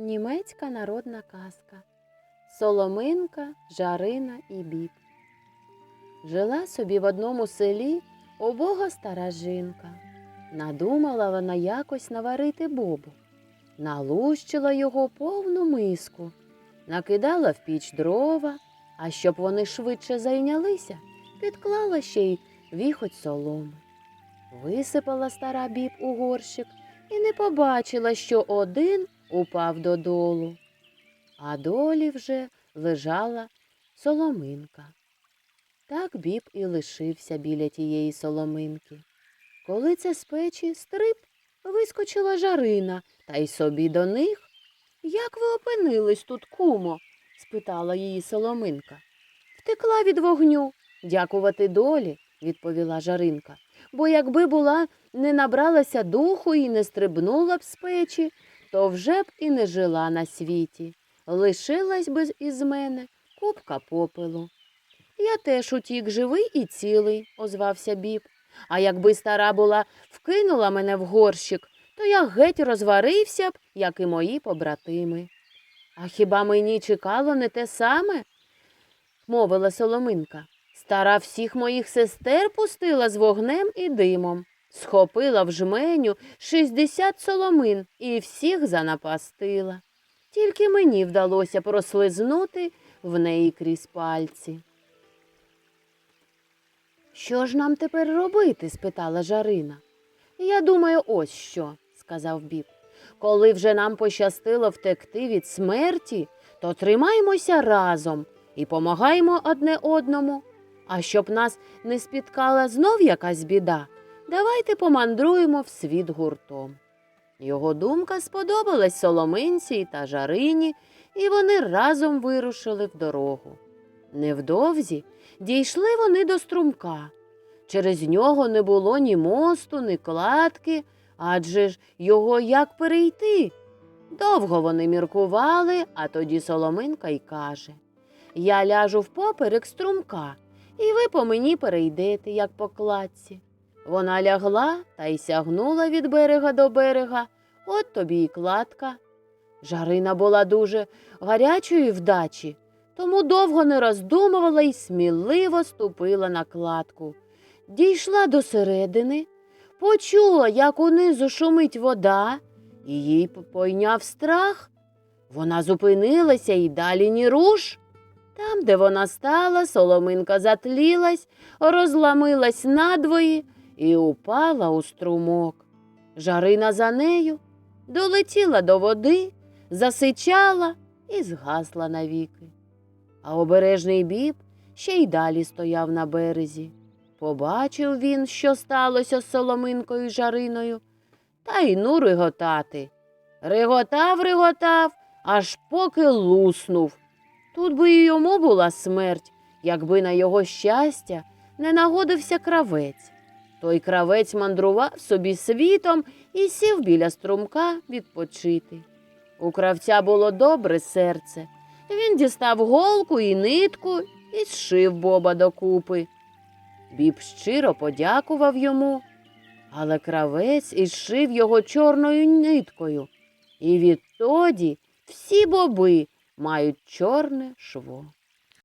Німецька народна казка Соломинка, Жарина і Біб. Жила собі в одному селі обога стара жінка. Надумала вона якось наварити бобу. Налущила його повну миску, накидала в піч дрова, а щоб вони швидше зайнялися, підклала ще й віхоть соломи. Висипала стара біб у горщик і не побачила, що один упав додолу, а долі вже лежала соломинка. Так біб і лишився біля тієї соломинки. Коли це з печі стрип, вискочила жарина та й собі до них. Як ви опинились тут, кумо? спитала її соломинка. Втекла від вогню. Дякувати долі, відповіла жаринка. Бо якби була не набралася духу і не стрибнула б з печі, то вже б і не жила на світі. Лишилась би із мене купка попелу. Я теж утік живий і цілий, озвався біб. А якби стара була вкинула мене в горщик, то я геть розварився б, як і мої побратими. А хіба мені чекало не те саме? мовила Соломинка. Стара всіх моїх сестер пустила з вогнем і димом, схопила в жменю шістдесят соломин і всіх занапастила. Тільки мені вдалося прослизнути в неї крізь пальці. Що ж нам тепер робити? спитала Жарина. Я думаю, ось що, сказав Біб. Коли вже нам пощастило втекти від смерті, то тримаймося разом і помагаємо одне одному. А щоб нас не спіткала знов якась біда, давайте помандруємо в світ гуртом. Його думка сподобалась Соломинці та Жарині, і вони разом вирушили в дорогу. Невдовзі дійшли вони до струмка. Через нього не було ні мосту, ні кладки, адже ж його як перейти. Довго вони міркували, а тоді Соломинка й каже Я ляжу впоперек струмка, і ви по мені перейдете, як по кладці. Вона лягла та й сягнула від берега до берега, от тобі й кладка. Жарина була дуже гарячої вдачі, тому довго не роздумувала й сміливо ступила на кладку. Дійшла до середини, почула, як унизу шумить вода, і їй пойняв страх. Вона зупинилася і далі ні руш. Там, де вона стала, соломинка затлілась, розламилась надвої і упала у струмок. Жарина за нею долетіла до води, засичала і згасла навіки. А обережний біб ще й далі стояв на березі. Побачив він, що сталося з соломинкою й жариною, та й ну реготати. Реготав, реготав, аж поки луснув. Тут би і йому була смерть, якби на його щастя не нагодився кравець. Той кравець мандрував собі світом і сів біля струмка відпочити. У кравця було добре серце. Він дістав голку і нитку і зшив Боба докупи. Біб щиро подякував йому, але кравець ізшив його чорною ниткою, і відтоді всі боби мають чорне шво.